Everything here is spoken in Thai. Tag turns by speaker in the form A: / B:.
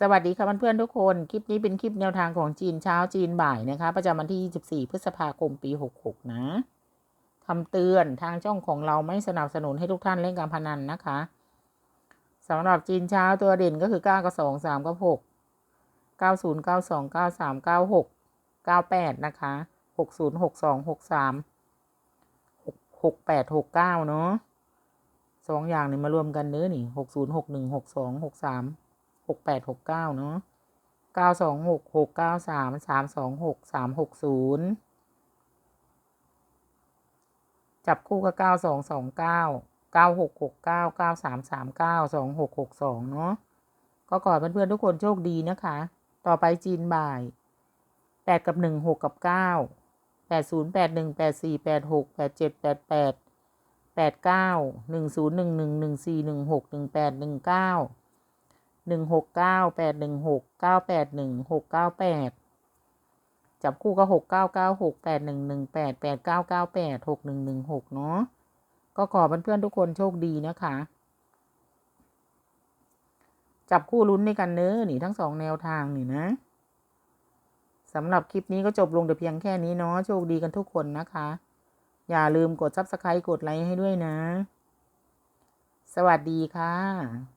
A: สวัสดีค่ะเพื่อนๆทุกคน คลิปนี้เป็นคลิปแนวทางของจีนเช้าจีนบ่ายนะคะ ประจำวันที่ 24 พฤษภาคมปี 66 นะคำเตือนทางช่องของเราไม่สนับสนุนให้ทุกท่านเล่นการพนันนะคะสำหรับจีนเช้าตัวเด่นก็คือ 9 กับ 2 3 กับ 6 90 92 93 96 98 นะคะ 60 62 63 68 69 เนาะสองอย่างนี่มารวมกันเนื้อนี่ 60 61 62 63 หกแปดหกเก้าเนาะเก้าสองหกหกเก้าสามสามสองหกสามหกศูนย์จับคู่ก็เก้าสองสองเก้าเก้าหกหกเก้าเก้าสามสามเก้าสองหกหกสองเนาะก็ขอเพื่อนๆทุกคนโชคดีนะคะ ต่อไปจีนบ่ายแปดกับหนึ่งหกกับเก้าแปดศูนย์แปดหนึ่งแปดสี่แปดหกแปดเจ็ดแปดแปดแปดเก้าหนึ่งศูนย์หนึ่งหนึ่งหนึ่งสี่หนึ่งหกหนึ่งแปดหนึ่งเก้า หนึ่งหกเก้าแปดหนึ่งหกเก้าแปดหนึ่งหกเก้าแปดจับคู่ก็หกเก้าเก้าหกแปดหนึ่งหนึ่งแปดแปดเก้าเก้าแปดหกหนึ่งหนึ่งหกเนาะก็ขอเพื่อนๆทุกคนโชคดีนะคะ จับคู่ลุ้นในกันเนื้อนี่ทั้งสองแนวทางนี่นะสำหรับคลิปนี้ก็จบลงแต่เพียงแค่นี้เนาะโชคดีกันทุกคนนะคะ อย่าลืมกดซับสไครต์กดไลค์ให้ด้วยนะ สวัสดีค่ะ